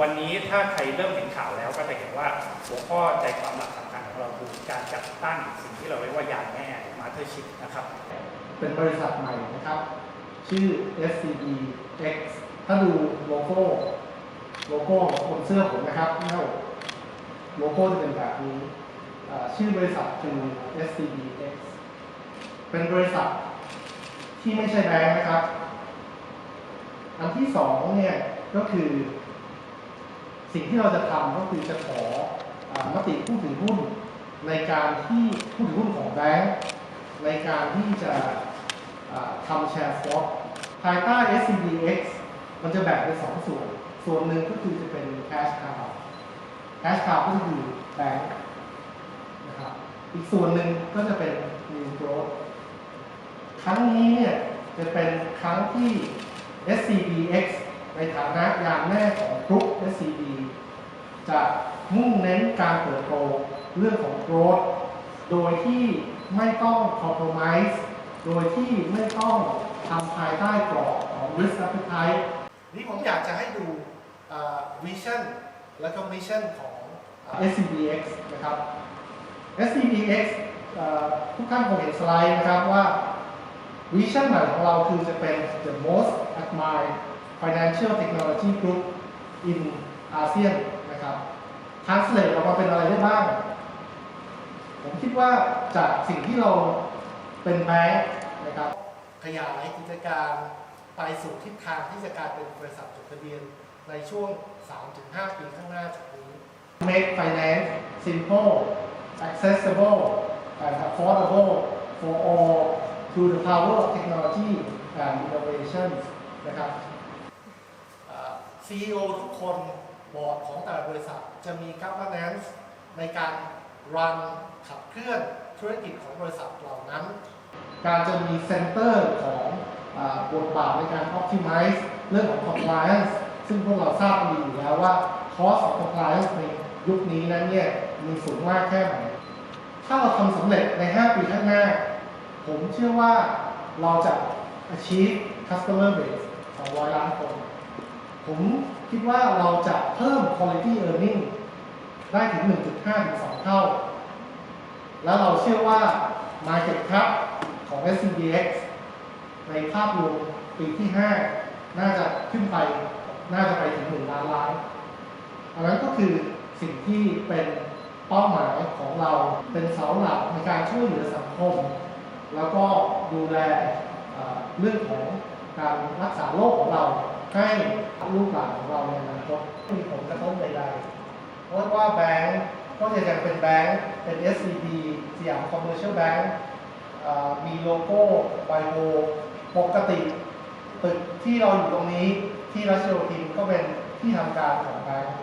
วันนี้ถ้าใครเริ่มเห็นข่าวแล้วก็จะเห็นว่าหัวข้อใจความหลักสำคัญของเราคือการจัดตั้งสิ่งที่เราเรียกว่ายานแม่มาเธอชิพนะครับ เป็นบริษัทใหม่นะครับ ชื่อ SCB X ถ้าดูโลโก้โลโก้ของบนเสื้อผมนะครับเน่าโลโก้จะเป็นแบบนี้ชื่อบริษัทคือ SCB X เป็นบริษัทที่ไม่ใช่แบงค์นะครับ อันที่สองเนี่ยก็คือ สิ่งที่เราจะทำก็คือจะขออมติผู้ถือหุ้นในการที่ผู้ถือหุ้นของแบงค์ในการที่จะทำแชร์สวอปภายใต้ SCBX มันจะแบ่งเป็นสองส่วน ส่วนหนึ่งก็คือจะเป็น cash cow cash cow ก็คือแบงค์นะครับอีกส่วนหนึ่งก็จะเป็น new growth ครั้งนี้เนี่ยจะเป็นครั้งที่ SCBX ในฐานะยามแม่ของกรุ๊ป SCB จะมุ่งเน้นการเติบโตเรื่องของ growth โดยที่ไม่ต้อง compromise โดยที่ไม่ต้องทำภายใต้กรอบของ risk appetite นี่ผมอยากจะให้ดูอ่า vision และก็ mission ของ SCBX นะครับ SCBX เอ่อทุกท่านคงเห็นสไลด์นะครับว่าวิชั่นใหม่ของเราคือจะเป็น the most admired financial technology group in ASEAN นะครับ translate ออกมาเป็นอะไรได้บ้าง ผมคิดว่าจากสิ่งที่เราเป็นแบงค์นะครับขยายกิจการไปสู่ทิศทางที่จะกลายเป็นบริษัทจดทะเบียนในช่วง 3-5 ปีข้างหน้าจากนี้ Make finance simple accessible and affordable for all through the power of technology and innovation นะครับเอ่อทุกคนบอร์ดของแต่ละบริษัทจะมี governance ในการ run ขับเคลื่อนธุรกิจของบริษัทเหล่านั้น การจะมี center ของบทบาทในการ optimize เรื่องของ compliance ซึ่งพวกเราทราบกันดีอยู่แล้วว่า cost of compliance ในยุคนี้นั้นเนี่ยมีสูงมากแค่ไหน ถ้าเราทำสำเร็จใน 5 ปีข้างหน้า ผมเชื่อว่าเราจะ achieve customer base 200 ล้านคน ผมคิดว่าเราจะเพิ่ม quality earning ได้ถึง 1.5 ถึง 2 เท่า แล้วเราเชื่อว่า market cap ของ SCBX ในภาพรวมปีที่ 5 น่าจะขึ้นไป น่าจะไปถึง 1 ล้านล้าน อันนั้นก็คือสิ่งที่เป็นเป้าหมายของเราเป็นเสาหลักในการช่วยเหลือสังคม แล้วก็ดูแลเรื่องของการรักษาโรคของเรา ให้ลูกหลานของเราในอนาคตไม่มีผลกระทบใดๆเพราะว่าแบงก์ก็จะยังเป็นแบงก์เป็น SCB สยามคอมเมอร์เชียลแบงก์มีโลโก้ไบโอปกติตึกที่เราอยู่ตรงนี้ที่รัชโยธินก็เป็นที่ทำการของแบงก์